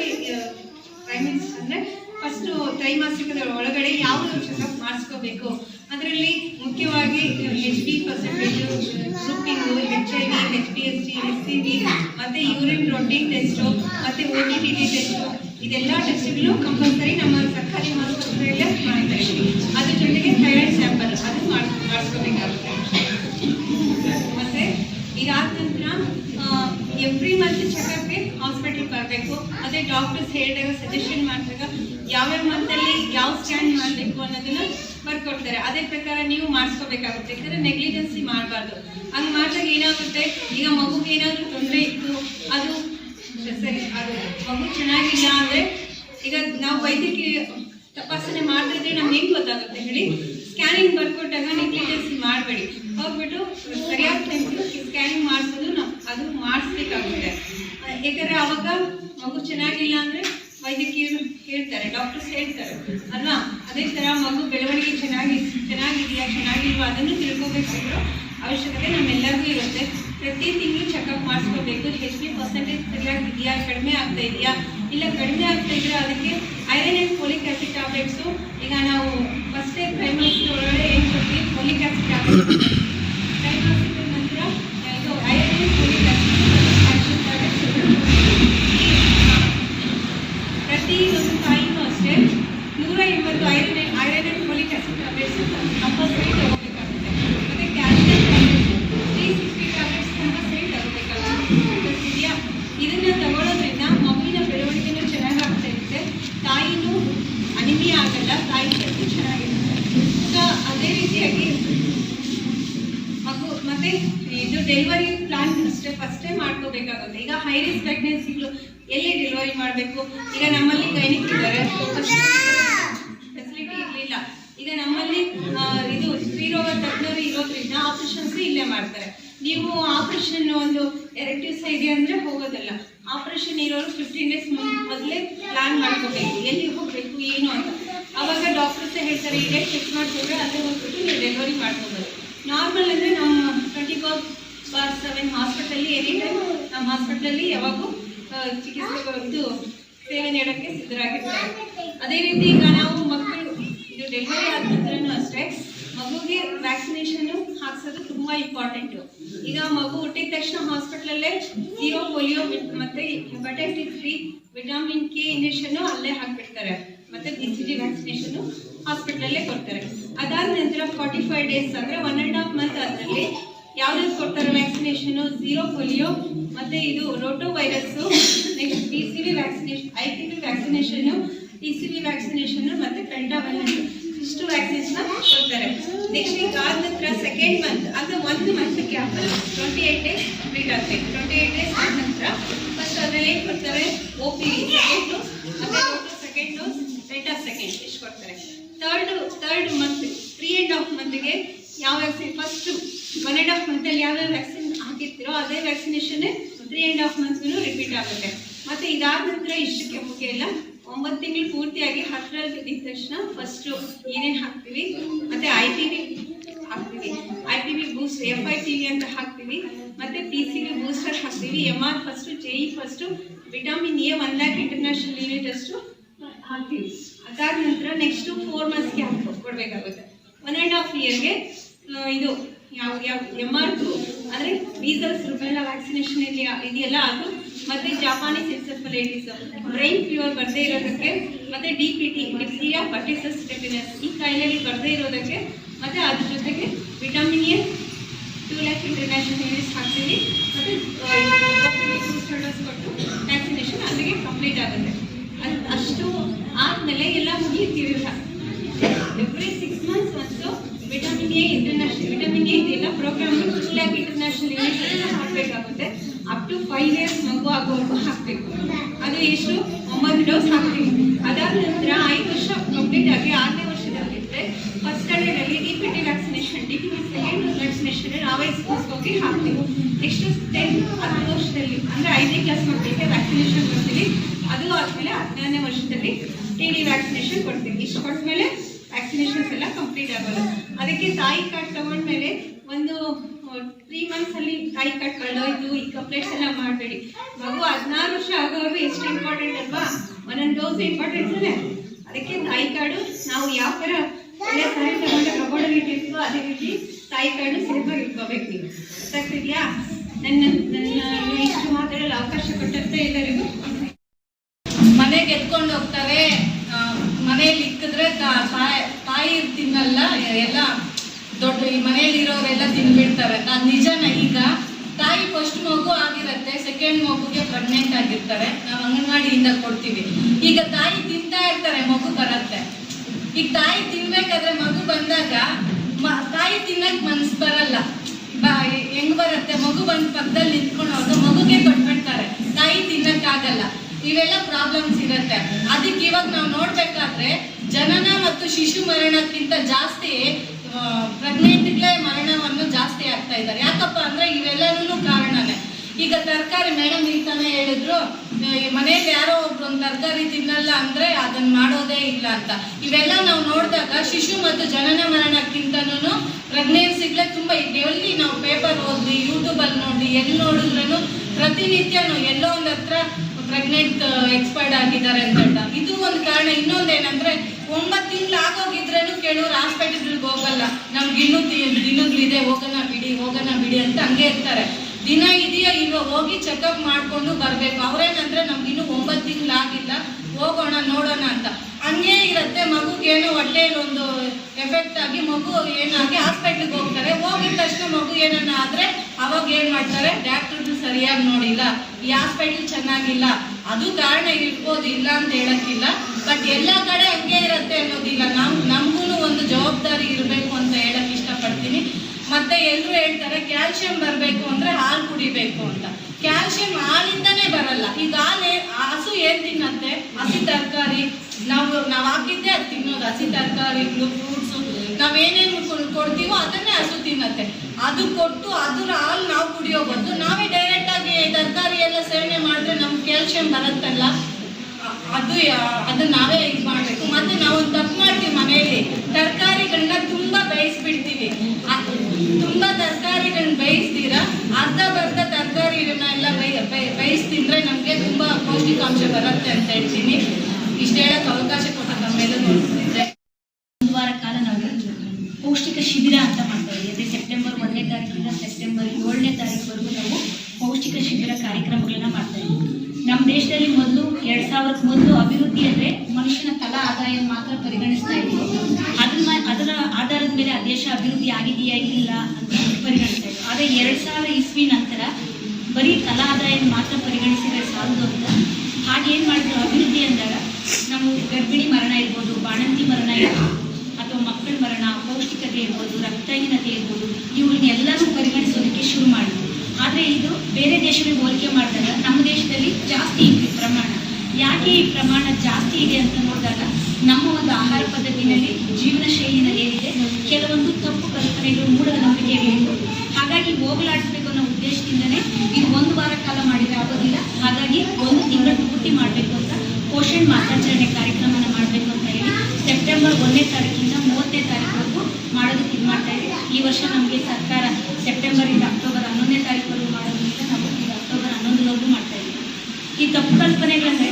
ಪ್ರೈಮಿನ್ಸ್ ಅಂದರೆ ಫಸ್ಟ್ ತ್ರೈಮಾಸಿಕದ ಒಳಗಡೆ ಯಾವ ಚೆಕಪ್ ಮಾಡಿಸ್ಕೋಬೇಕು. ಅದರಲ್ಲಿ ಮುಖ್ಯವಾಗಿ H B percentage grouping H I V H P S T S C B ಮತ್ತು ಯೂರಿನ್ ಪ್ರೋಟೀನ್ ಟೆಸ್ಟು ಮತ್ತು ಓ ಟಿ ಟಿ ಟೆಸ್ಟು ಇದೆಲ್ಲ ಟೆಸ್ಟ್ಗಳು ಕಂಪಲ್ಸರಿ ನಮ್ಮ ಸರ್ಕಾರಿ ಆಸ್ಪತ್ರೆಯಲ್ಲೇ ಮಾಡ್ತಾ ಇದ್ದೀವಿ. ಅದ್ರ ಜೊತೆಗೆ ಥೈರಾಯ್ಡ್ ಸ್ಯಾಂಪಲ್ ಅದು ಮಾಡ್, ಮಾಡಿಸ್ಕೋಬೇಕಾಗುತ್ತೆ. ಮತ್ತೆ ಇದಾದ ನಂತರ ಎವ್ರಿ ಮಂತ್ ಚೆಕಪ್ಗೆ ಹಾಸ್ಪಿಟಲ್ ಬರಬೇಕು. ಅದೇ ಡಾಕ್ಟರ್ಸ್ ಹೇಳಿದಾಗ ಸಜೆಷನ್ ಮಾಡಿದಾಗ ಯಾವ್ಯಾವ ಮಂತಲ್ಲಿ ಯಾವ ಸ್ಕ್ಯಾನ್ ಮಾಡಬೇಕು ಅನ್ನೋದನ್ನ ಬರ್ಕೊಡ್ತಾರೆ. ಅದೇ ಪ್ರಕಾರ ನೀವು ಮಾಡಿಸ್ಕೋಬೇಕಾಗುತ್ತೆ. ಯಾಕಂದ್ರೆ ನೆಗ್ಲಿಜೆನ್ಸಿ ಮಾಡಬಾರ್ದು. ಹಂಗೆ ಮಾಡಿದಾಗ ಏನಾಗುತ್ತೆ? ಈಗ ಮಗುಗೆ ಏನಾದರೂ ತೊಂದರೆ ಇತ್ತು, ಅದು ಸರಿ ಅದು ಮಗು ಚೆನ್ನಾಗಿಲ್ಲ ಅಂದ್ರೆ ಈಗ ನಾವು ವೈದ್ಯಕೀಯ ತಪಾಸಣೆ ಮಾಡ್ತಿದ್ರೆ ನಮ್ಗೆ ಹೆಂಗ್ ಗೊತ್ತಾಗುತ್ತೆ ಹೇಳಿ? ಸ್ಕ್ಯಾನಿಂಗ್ ಬರ್ಕೊಟ್ಟಾಗ ನೆಗ್ಲಿಜೆನ್ಸ್ ಮಾಡಬೇಡಿ. ಹೋಗ್ಬಿಟ್ಟು ಸರಿಯಾದ ಟೈಮ್ಗೆ ಸ್ಕ್ಯಾನಿಂಗ್ ಮಾಡಿಸೋದು ನಾವು ಅದು ಮಾಡಿಸ್ಬೇಕಾಗುತ್ತೆ. ಯಾಕಂದರೆ ಅವಾಗ ಮಗು ಚೆನ್ನಾಗಿಲ್ಲ ಅಂದ್ರೆ ವೈದ್ಯಕೀಯರು ಹೇಳ್ತಾರೆ ಡಾಕ್ಟರ್ಸ್ ಹೇಳ್ತಾರೆ, ಅಲ್ವಾ? ಅದೇ ತರ ಮಗು ಬೆಳವಣಿಗೆ ಚೆನ್ನಾಗಿ ಚೆನ್ನಾಗಿದೆಯಾ, ಚೆನ್ನಾಗಿಲ್ವಾ ಅದನ್ನು ತಿಳ್ಕೊಬೇಕಾಗಿರೋ ಅವಶ್ಯಕತೆ ನಮ್ಮೆಲ್ಲರಿಗೂ ಇರುತ್ತೆ. ಪ್ರತಿ ತಿಂಗಳು ಚೆಕಪ್ ಮಾಡಿಸ್ಕೋಬೇಕು ಹೆಚ್ ಬಿ ಪರ್ಸೆಂಟೇಜ್ ಸರಿಯಾಗಿದೆಯಾ ಕಡಿಮೆ ಆಗ್ತಾ ಇದೆಯಾ ಇಲ್ಲ ಕಡಿಮೆ ಆಗ್ತಾ ಇದ್ರೆ ಅದಕ್ಕೆ iron and folic acid tablets ಈಗ ನಾವು ಫಸ್ಟೇ ಪ್ರೈಮರಿ ಒಳಗಡೆ ಏನು ಕೊಡ್ತೀವಿ ಫೋಲಿಕ್ ಆಸಿಡ್ ಟ್ಯಾಬ್ಲೆಟ್ಸ್ ಇದು ಡೆಲಿವರಿ ಪ್ಲಾನ್ ಅಷ್ಟೇ ಫಸ್ಟೇ ಮಾಡ್ಕೋಬೇಕಾಗುತ್ತೆ. ಈಗ ಹೈ ರಿಸ್ಕ್ ಪ್ರೆಗ್ನೆನ್ಸಿಗಳು ಎಲ್ಲಿ ಡೆಲಿವರಿ ಮಾಡಬೇಕು? ಈಗ ನಮ್ಮಲ್ಲಿ ಗೈನಿಕ್ ಇದ್ದಾರೆ. ಫೆಸಿಲಿಟಿ ಇರಲಿಲ್ಲ. ಈಗ ನಮ್ಮಲ್ಲಿ ಇದು ಇದು ಸ್ತ್ರೀರೋಗ ತಜ್ಞರು ಇರೋದ್ರಿಂದ ಆಪರೇಷನ್ಸ್ ಇಲ್ಲೇ ಮಾಡ್ತಾರೆ. ನೀವು ಆಪರೇಷನ್ ಒಂದು ಎರಡು ದಿವಸ ಇದೆ ಅಂದರೆ ಹೋಗೋದಲ್ಲ. ಆಪರೇಷನ್ ಇರೋರು ಫಿಫ್ಟೀನ್ ಡೇಸ್ ಮೊದಲೇ ಪ್ಲಾನ್ ಮಾಡ್ಕೋಬೇಕು. ಎಲ್ಲಿ ಹೋಗಬೇಕು, ಏನು ಅಂತ. ಅವಾಗ ಡಾಕ್ಟರ್ಸ್ ಹೇಳ್ತಾರೆ ಈಗ ಚೆಕ್ ಮಾಡ್ಕೊಂಡ್ರೆ ಅಲ್ಲೇ ಹೋಗ್ಬಿಟ್ಟು ನೀವು ಡೆಲಿವರಿ ಮಾಡ್ಕೊಬೋದು. ನಾರ್ಮಲ್ ಅಂದರೆ ನಮ್ಮ ಟ್ವೆಂಟಿ ಫೋರ್ ಬಾರ್ ಸೆವೆನ್ ಹಾಸ್ಪಿಟಲಲ್ಲಿ ಎನಿ ಟೈಮ್ ನಮ್ಮ ಹಾಸ್ಪಿಟಲಲ್ಲಿ ಯಾವಾಗೂ ಚಿಕಿತ್ಸೆ ಇದು ಸೇವೆ ನೀಡೋಕ್ಕೆ ಸಿದ್ಧರಾಗಿರ್ತಾರೆ. ಅದೇ ರೀತಿ ಈಗ ನಾವು ಮಕ್ಕಳು, ಇದು ಡೆಲಿವರಿ ಆದ ನಂತರನೂ ಅಷ್ಟೇ, ಮಗುಗೆ ವ್ಯಾಕ್ಸಿನೇಷನ್ ಹಾಕ್ಸೋದು ತುಂಬಾ ಇಂಪಾರ್ಟೆಂಟ್ ಈಗ ಮಗು ಹುಟ್ಟಿದ ತಕ್ಷಣ ಹಾಸ್ಪಿಟಲಲ್ಲೇ ಜೀರೋ ಪೋಲಿಯೋ ಮತ್ತೆ hepatitis C vitamin K injection ಅಲ್ಲೇ ಹಾಕ್ಬಿಡ್ತಾರೆ. ಮತ್ತೆ ಬಿ ಸಿ ಜಿ ವ್ಯಾಕ್ಸಿನೇಷನ್ ಕೊಡ್ತಾರೆ. ಅದಾದ ನಂತರ ಫಾರ್ಟಿ ಫೈವ್ ಡೇಸ್ ಅಂದ್ರೆ ಒನ್ ಅಂಡ್ ಹಾಫ್ ಮಂತ್ ಅದರಲ್ಲಿ ಯಾವ್ದು ಕೊಡ್ತಾರೆ ವ್ಯಾಕ್ಸಿನೇಷನ್ ಝೀರೋ ಪೋಲಿಯೋ ಮತ್ತೆ ಇದು rota virus next P C V vaccination I P V vaccination T C V vaccination ಮತ್ತೆ ಪೆಂಟಾವಲೆಂಟ್ ಇಷ್ಟು ವ್ಯಾಕ್ಸಿನ್ಸ್ ಕೊಡ್ತಾರೆ. ನೆಕ್ಸ್ಟ್ ಈಗ ಆದ ನಂತರ ಸೆಕೆಂಡ್ ಮಂತ್ ಅಂದ್ರೆ ಒಂದು month gap twenty eight days complete ಆಗ್ತದೆ ಟ್ವೆಂಟಿ ಏಟ್ ಡೇಸ್ ಆದ ನಂತರ ಫಸ್ಟ್ ಅದ್ರಲ್ಲಿ ಏನ್ ಕೊಡ್ತಾರೆ? ಓ ಪಿ ಸೆಕೆಂಡ್ ಡೋಸ್ ಮತ್ತೆ ಸೆಕೆಂಡ್ ಡೋಸ್ ಡೆಲ್ಟಾ ಸೆಕೆಂಡ್ ಇಷ್ಟು ಕೊಡ್ತಾರೆ. Third third month three and half ಮಂತ್ಗೆ ಯಾವ vaccine first one and half ಮಂತಲ್ಲಿ ಯಾವ್ಯಾವ ವ್ಯಾಕ್ಸಿನ್ ಹಾಕಿರ್ತೀರೋ ಅದೇ ವ್ಯಾಕ್ಸಿನೇಷನ್ನೇ ತ್ರೀ ಆ್ಯಂಡ್ ಹಾಫ್ ಮಂತ್ಗೂ ರಿಪೀಟ್ ಆಗುತ್ತೆ. ಮತ್ತೆ ಇದಾದ ನಂತರ ಇಷ್ಟಕ್ಕೆ ಮುಖ್ಯ ಇಲ್ಲ. ಒಂಬತ್ತು ತಿಂಗಳು ಪೂರ್ತಿಯಾಗಿ ಹತ್ತರಲ್ಲಿ ಬಿದ್ದ ತಕ್ಷಣ ಫಸ್ಟ್ ಏನೇನು ಹಾಕ್ತೀವಿ? ಮತ್ತೆ ಐ ಟಿ ವಿ ಹಾಕ್ತೀವಿ. I T V boost F I T V ಅಂತ ಹಾಕ್ತೀವಿ. ಮತ್ತೆ ಪಿ ಸಿ ವಿ ಬೂಸ್ಟರ್ ಹಾಕ್ತೀವಿ. M R first J E first vitamin A one lakh international unit ಅಷ್ಟು ಹಾಕ್ತೀವಿ. ಅದಾದ ನಂತರ ನೆಕ್ಸ್ಟ್ ಫೋರ್ ಮಂತ್ಸ್ಗೆ ಹಾಕಿ ಕೊಡಬೇಕಾಗುತ್ತೆ. ಒನ್ ಆ್ಯಂಡ್ ಹಾಫ್ ಇಯರ್ಗೆ ಇದು ಯಾವ ಯಾವ ಎಂ ಆರ್ ಟು ಅಂದರೆ ಮೀಸಲ್ಸ್ ರುಬೆಲ್ಲ ವ್ಯಾಕ್ಸಿನೇಷನ್ ಇಲ್ಲಿ ಇದೆಯಲ್ಲ ಅದು, ಮತ್ತೆ ಜಾಪಾನೀಸ್ ಎನ್ಸೆಫಲೈಟಿಸ್ ಬ್ರೈನ್ ಫೀವರ್ ಬರದೇ ಇರೋದಕ್ಕೆ, ಮತ್ತೆ D P T diphtheria pertussis tetanus ಈ ಕಾಯಿಲೆಗಳು ಬರದೇ ಇರೋದಕ್ಕೆ, ಮತ್ತೆ ಅದ್ರ ಜೊತೆಗೆ vitamin A two lakh international units ಹಾಕ್ತೀವಿ, ಮತ್ತೆ ಕೊಟ್ಟು ವ್ಯಾಕ್ಸಿನೇಷನ್ ಅಲ್ಲಿಗೆ ಕಂಪ್ಲೀಟ್ ಆಗುತ್ತೆ. ಅದು ಅಷ್ಟು ಆದಮೇಲೆ ಎಲ್ಲ ಮುಗಿತೀವಿ ಎವ್ರಿ ಸಿಕ್ಸ್ ಮಂತ್ಸ್ ಒಂದು vitamin A international vitamin A ಇದೆಲ್ಲ ಪ್ರೋಗ್ರಾಮ್ ಫುಲ್ ಆಗಿ ಇಂಟರ್ನ್ಯಾಷನಲ್ ಮಾಡಬೇಕಾಗುತ್ತೆ ಹಾಕಬೇಕಾಗುತ್ತೆ. ಅಪ್ ಟು ಫೈವ್ ಇಯರ್ಸ್ ಮಗು ಆಗೋವರೆಗೂ ಹಾಕಬೇಕು. ಅದು ಎಷ್ಟು? ಒಂಬತ್ತು ಡೋಸ್ ಹಾಕ್ತೀವಿ. ಅದಾದ ನಂತರ ಐದು ವರ್ಷ ಕಂಪ್ಲೀಟ್ ಆಗಿ ಆರನೇ ವರ್ಷದಲ್ಲಿದ್ದರೆ first ಸ್ಟ್ಯಾಂಡರ್ಡಲ್ಲಿ D P T vaccination D P second vaccination ನಾವೇ ಸ್ಕೂಲ್ಸ್ ಹೋಗಿ ಹಾಕ್ತೀವಿ. ನೆಕ್ಸ್ಟ್ ಟೆನ್ ಹತ್ತು ವರ್ಷದಲ್ಲಿ, ಅಂದರೆ ಐದನೇ ಕ್ಲಾಸ್ ಮಕ್ಕಳಿಗೆ ವ್ಯಾಕ್ಸಿನೇಷನ್ ಕೊಡ್ತೀವಿ. ಅದು ಆದಮೇಲೆ ಹದಿನಾರನೇ ವರ್ಷದಲ್ಲಿ ಟಿ ಡಿ ವ್ಯಾಕ್ಸಿನೇಷನ್ ಕೊಡ್ತೀವಿ. ಇಷ್ಟು ಕೊಟ್ಮೇಲೆ ವ್ಯಾಕ್ಸಿನೇಷನ್ಸ್ ಎಲ್ಲ ಕಂಪ್ಲೀಟ್ ಆಗೋದು. ಅದಕ್ಕೆ ತಾಯಿ ಕಾರ್ಡ್ ತಗೊಂಡ್ಮೇಲೆ ಒಂದು ತ್ರೀ ಮಂತ್ಸ್ ಅಲ್ಲಿ ತಾಯಿ ಕಾರ್ಡ್ ಕಳೆದೋಯ್ತು, ಈ ಕಂಪ್ಲೇಂಟ್ಸ್ ಎಲ್ಲ ಮಾಡಬೇಡಿ. ಮಗು ಹದಿನಾರು ವರ್ಷ ಆಗೋವರೆಗೂ ಎಷ್ಟು ಇಂಪಾರ್ಟೆಂಟ್ ಅಲ್ವಾ? ಒಂದೊಂದು ಡೋಸ್ ಇಂಪಾರ್ಟೆಂಟ್ ಅಲ್ಲೇ. ಅದಕ್ಕೆ ತಾಯಿ ಕಾರ್ಡು ನಾವು ಯಾವ ಥರ ಒಳ್ಳೆ ಸಾರಿ ತಗೊಂಡು ಕಬೋರ್ಡಲ್ಲಿ ಇಟ್ಟಿರ್ತೀವೋ ಅದೇ ರೀತಿ ತಾಯಿ ಕಾರ್ಡು ಸೇಫಾಗಿ ಇಟ್ಕೋಬೇಕು ಗೊತ್ತಾಗ್ತಿದ್ಯಾ? ನನ್ನ ನನ್ನ ಇಷ್ಟು ಮಾತಾಡಲು ಅವಕಾಶ ಕೊಟ್ಟಂತೆ ಎಲ್ಲರಿಗೂ. ಮನೆಗೆ ಎತ್ಕೊಂಡು ಹೋಗ್ತಾರೆ. ಆ, ಮನೆಯಲ್ಲಿ ಇಕ್ಕಿದ್ರೆ ತಾಯಿ ತಾಯಿ ತಿನ್ನಲ್ಲ ಎಲ್ಲ ದೊಡ್ಡ ಈ ಮನೆಯಲ್ಲಿ ಇರೋರೆಲ್ಲ ತಿನ್ಬಿಡ್ತಾರೆ. ಅದು ನಿಜನ ಈಗ ತಾಯಿ ಫಸ್ಟ್ ಮಗು ಆಗಿರತ್ತೆ ಸೆಕೆಂಡ್ ಮಗುಗೆ ಪ್ರೆಗ್ನೆಂಟ್ ಆಗಿರ್ತಾರೆ. ನಾವು ಅಂಗನವಾಡಿಯಿಂದ ಕೊಡ್ತೀವಿ. ಈಗ ತಾಯಿ ತಿಂತಾ ಇರ್ತಾರೆ ಮಗು ಬರತ್ತೆ. ಈಗ ತಾಯಿ ತಿನ್ಬೇಕಾದ್ರೆ ಮಗು ಬಂದಾಗ ತಾಯಿ ತಿನ್ನಕ್ ಮನ್ಸ್ ಬರಲ್ಲ. ಹೆಂಗ್ ಬರುತ್ತೆ? ಮಗು ಬಂದ್ ಪಕ್ಕದಲ್ಲಿ ನಿಂತ್ಕೊಂಡು ಹೋಗ ಮಗುಗೆ ಕೊಟ್ಬಿಡ್ತಾರೆ. ತಾಯಿ ತಿನ್ನಕ್ಕಾಗಲ್ಲ. ಇವೆಲ್ಲ ಪ್ರಾಬ್ಲಮ್ಸ್ ಇರುತ್ತೆ. ಅದಕ್ಕೆ ಇವಾಗ ನಾವು ನೋಡ್ಬೇಕಾದ್ರೆ ಜನನ ಮತ್ತು ಶಿಶು ಮರಣಕ್ಕಿಂತ ಜಾಸ್ತಿ ಪ್ರೆಗ್ನೆಂಟ್ಗಳೇ ಮರಣವನ್ನು ಜಾಸ್ತಿ ಆಗ್ತಾ ಇದ್ದಾರೆ. ಯಾಕಪ್ಪ ಅಂದ್ರೆ ಇವೆಲ್ಲನೂ ಕಾರಣನೇ. ಈಗ ತರಕಾರಿ ಮೇಡಮ್ ಈಗ ತಾನೇ ಹೇಳಿದ್ರು ಮನೆಯಲ್ಲಿ ಯಾರೋ ಒಬ್ರು ಒಂದು ತರಕಾರಿ ತಿನ್ನಲ್ಲ ಅಂದ್ರೆ ಅದನ್ನ ಮಾಡೋದೇ ಇಲ್ಲ ಅಂತ. ಇವೆಲ್ಲ ನಾವು ನೋಡಿದಾಗ ಶಿಶು ಮತ್ತು ಜನನ ಮರಣಕ್ಕಿಂತನೂ ಪ್ರೆಗ್ನೆನ್ಸಿಗಳೇ ತುಂಬಾ ಎಲ್ಲಿ ನಾವು ಪೇಪರ್ ಓದಿ ಯೂಟ್ಯೂಬ್ ಅಲ್ಲಿ ನೋಡಿ ಎಲ್ಲಿ ನೋಡಿದ್ರೂ ಪ್ರತಿನಿತ್ಯ ಎಲ್ಲೋ ಒಂದ್ ಹತ್ರ ಪ್ರೆಗ್ನೆಂಟ್ ಎಕ್ಸ್ಪೈರ್ಡ್ ಆಗಿದ್ದಾರೆ ಅಂತ. ಇದು ಒಂದು ಕಾರಣ. ಇನ್ನೊಂದೇನಂದ್ರೆ ಒಂಬತ್ತು ತಿಂಗಳು ಆಗೋಗಿದ್ರೇನು ಕೆಲವ್ರು ಹಾಸ್ಪಿಟಲ್ಗಳಿಗೆ ಹೋಗಲ್ಲ. ನಮ್ಗೆ ಇನ್ನೂ ದಿನಗಳಿದೆ ಹೋಗೋಣ ಬಿಡಿ ಹೋಗೋಣ ಬಿಡಿ ಅಂತ ಹಂಗೆ ಇರ್ತಾರೆ. ದಿನ ಇದೆಯೋ ಇಲ್ವೋ, ಹೋಗಿ ಚೆಕಪ್ ಮಾಡಿಕೊಂಡು ಬರಬೇಕು. ಅವ್ರೇನಂದ್ರೆ, ನಮ್ಗೆ ಇನ್ನೂ ಒಂಬತ್ತು ತಿಂಗಳು ಆಗಿಲ್ಲ, ಹೋಗೋಣ, ನೋಡೋಣ ಅಂತ. ಹಂಗೆ ಇರುತ್ತೆ. ಮಗುಗೇನೋ ಹೊಟ್ಟೆಯಲ್ಲಿ ಒಂದು ಎಫೆಕ್ಟ್ ಆಗಿ ಮಗು ಏನಾಗಿ ಹಾಸ್ಪಿಟ್ಲಿಗೆ ಹೋಗ್ತಾರೆ. ಹೋಗಿದ ತಕ್ಷಣ ಮಗು ಏನನ್ನ ಆದರೆ ಅವಾಗ ಏನು ಮಾಡ್ತಾರೆ? ಡಾಕ್ಟರ್ ಸರಿಯಾಗಿ ನೋಡಿಲ್ಲ. ಈ ಹಾಸ್ಪಿಟಲ್ ಚೆನ್ನಾಗಿಲ್ಲ. ಅದು ಕಾರಣ ಇರ್ಬೋದು, ಇಲ್ಲ ಅಂತ ಹೇಳಕ್ಕಿಲ್ಲ. ಬಟ್ ಎಲ್ಲ ಕಡೆ ಹಂಗೆ ಇರುತ್ತೆ ಅನ್ನೋದಿಲ್ಲ ನಮ್ ನಮಗೂ ಒಂದು ಜವಾಬ್ದಾರಿ ಇರಬೇಕು ಅಂತ ಹೇಳಕ್ ಇಷ್ಟಪಡ್ತೀನಿ. ಮತ್ತೆ ಎಲ್ಲರೂ ಹೇಳ್ತಾರೆ ಕ್ಯಾಲ್ಸಿಯಂ ಬರಬೇಕು ಅಂದ್ರೆ ಹಾಲು ಕುಡಿಬೇಕು ಅಂತ. ಕ್ಯಾಲ್ಸಿಯಂ ಹಾಲಿಂದನೇ ಬರಲ್ಲ. ಈಗ ಹಾಲು, ಹಸು ಏನ್ ತಿನ್ನತ್ತೆ? ಹಸಿ ತರಕಾರಿ. ನಾವು ನಾವು ಹಾಕಿದ್ದೆ ಅದು ತಿನ್ನೋದು. ಹಸಿ ತರಕಾರಿಗಳು ಫ್ರೂಟ್ಸು ನಾವೇನೇನು ಕೊಡ್ತೀವೋ ಅದನ್ನೇ ಹಸು ತಿನ್ನತ್ತೆ. ಅದು ಕೊಟ್ಟು ಅದ್ರ ಹಾಲು ನಾವು ಕುಡಿಯೋ ಬದಲು ನಾವೇ ತರಕಾರಿ ಎಲ್ಲ ಸೇವನೆ ಮಾಡಿದ್ರೆ ನಮ್ಗೆ ಕ್ಯಾಲ್ಸಿಯಂ ಬರುತ್ತಲ್ಲ? ಅದು ಅದು ನಾವೇ ಇದು ಮಾಡಬೇಕು. ಮತ್ತೆ ನಾವು ತಪ್ಪು ಮಾಡ್ತೀವಿ ಮನೆಯಲ್ಲಿ. ತರಕಾರಿಗಳನ್ನ ತುಂಬಾ ಬೇಯಿಸ್ಬಿಡ್ತೀವಿ. ತುಂಬ ತರಕಾರಿಗಳನ್ನ ಬೇಯಿಸ್ತೀರ? ಅರ್ಧ ಬರ್ಧ ತರಕಾರಿಗಳನ್ನ ಎಲ್ಲ ಬೇಯ, ಬೇಯ- ಬೇಯಿಸ್ ತಿಂದ್ರೆ ನಮಗೆ ತುಂಬಾ ಪೌಷ್ಟಿಕಾಂಶ ಬರುತ್ತೆ ಅಂತ ಹೇಳ್ತೀನಿ. ಇಷ್ಟ ಹೇಳಕ್ ಅವಕಾಶ ಕೊಟ್ಟ ತಮ್ಮೆಲ್ಲ ನೋಡ್ತಿದ್ದೆ. ಒಂದು ವಾರ ಕಾಲ ನಾವು ಪೌಷ್ಟಿಕ ಶಿಬಿರ ಅಂತ ಮಾಡ್ತಾ ಇದ್ದೀವಿ ಸೆಪ್ಟೆಂಬರ್ ಒಂದನೇ ತಾರೀಕಿಂದ ಸೆಪ್ಟೆಂಬರ್ ಏಳನೇ ತಾರೀಕುವರೆಗೂ ನಾವು ಪೌಷ್ಟಿಕ ಶಿಬಿರ ಕಾರ್ಯಕ್ರಮಗಳನ್ನ ಮಾಡ್ತಾ ಇದ್ದೀವಿ. ನಮ್ಮ ದೇಶದಲ್ಲಿ ಮೊದಲು ಎರಡು ಸಾವಿರಕ್ಕೆ ಮೊದಲು ಅಭಿವೃದ್ಧಿ ಅಂದರೆ ಮನುಷ್ಯನ ತಲಾ ಆದಾಯ ಮಾತ್ರ ಪರಿಗಣಿಸ್ತಾ ಇದ್ರು ಅದನ್ನ ಅದರ ಆಧಾರದ ಮೇಲೆ ಆ ದೇಶ ಅಭಿವೃದ್ಧಿ ಆಗಿದೆಯಾ ಇಲ್ಲ ಅಂತ ಪರಿಗಣಿಸ್ತಾ ಇದ್ರು ಆದರೆ ಎರಡು ಸಾವಿರ ಇಸ್ವಿ ನಂತರ ಬರೀ ತಲಾ ಆದಾಯ ಮಾತ್ರ ಪರಿಗಣಿಸಿದ್ರೆ ಸಾಲದು ಅಂತ. ಹಾಗೆ ಏನು ಮಾಡಿದ್ರು? ಅಭಿವೃದ್ಧಿ ಅಂದಾಗ ನಾವು ಗರ್ಭಿಣಿ ಮರಣ ಇರ್ಬೋದು, ಬಾಣಂತಿ ಮರಣ ಇರ್ಬೋದು, ಅಥವಾ ಮಕ್ಕಳ ಮರಣ ಅಪೌಷ್ಟಿಕತೆ ಇರ್ಬೋದು, ರಕ್ತಹೀನತೆ ಇರ್ಬೋದು ಇವ್ರನ್ನೆಲ್ಲರೂ ಪರಿಗಣಿಸೋದಕ್ಕೆ ಶುರು ಮಾಡಿದ್ರು ಆದರೆ ಇದು ಬೇರೆ ದೇಶಗಳಿಗೆ ಹೋಲಿಕೆ ಮಾಡಿದಾಗ ನಮ್ಮ ದೇಶದಲ್ಲಿ ಜಾಸ್ತಿ ಇದೆ ಪ್ರಮಾಣ. ಯಾಕೆ ಈ ಪ್ರಮಾಣ ಜಾಸ್ತಿ ಇದೆ ಅಂತ ನೋಡಿದಾಗ ನಮ್ಮ ಒಂದು ಆಹಾರ ಪದ್ಧತಿನಲ್ಲಿ ಜೀವನ ಶೈಲಿನಲ್ಲಿ ಏನಿದೆ ಕೆಲವೊಂದು ತಪ್ಪು ಕಲ್ಪನೆಗಳು ಬೇಕು ಹಾಗಾಗಿ ಹೋಗಲಾಡಿಸಬೇಕು ಅನ್ನೋ ಉದ್ದೇಶದಿಂದನೇ ಇದು ಒಂದು ವಾರ ಕಾಲ ಮಾಡಿದ್ರೆ ಆಗೋದಿಲ್ಲ. ಹಾಗಾಗಿ ಒಂದು ತಿಂಗಳ ಪೂರ್ತಿ ಮಾಡಬೇಕು ಅಂತ ಪೋಷಣ್ ಮಾತಾಚರಣೆ ಕಾರ್ಯಕ್ರಮನ ಮಾಡಬೇಕು ಅಂತ ಹೇಳಿ ಸೆಪ್ಟೆಂಬರ್ ಒಂದನೇ ತಾರೀಕಿಂದ ಮೂವತ್ತನೇ ತಾರೀಕು ಮಾಡೋದಕ್ಕೆ ಇದು ಮಾಡ್ತಾ ಇದ್ದೀವಿ. ಈ ವರ್ಷ ನಮಗೆ ಸರ್ಕಾರ ಸೆಪ್ಟೆಂಬರಿಂದ ಅಕ್ಟೋಬರ್ ಹನ್ನೊಂದನೇ ತಾರೀಕುವರೆಗೂ ಮಾಡೋದ್ರಿಂದ ನಾವು ಈಗ ಅಕ್ಟೋಬರ್ ಹನ್ನೊಂದರವರೆಗೂ ಮಾಡ್ತಾ ಇದ್ದೀವಿ ಈ ತಪ್ಪು ಕಲ್ಪನೆಗಳಂದ್ರೆ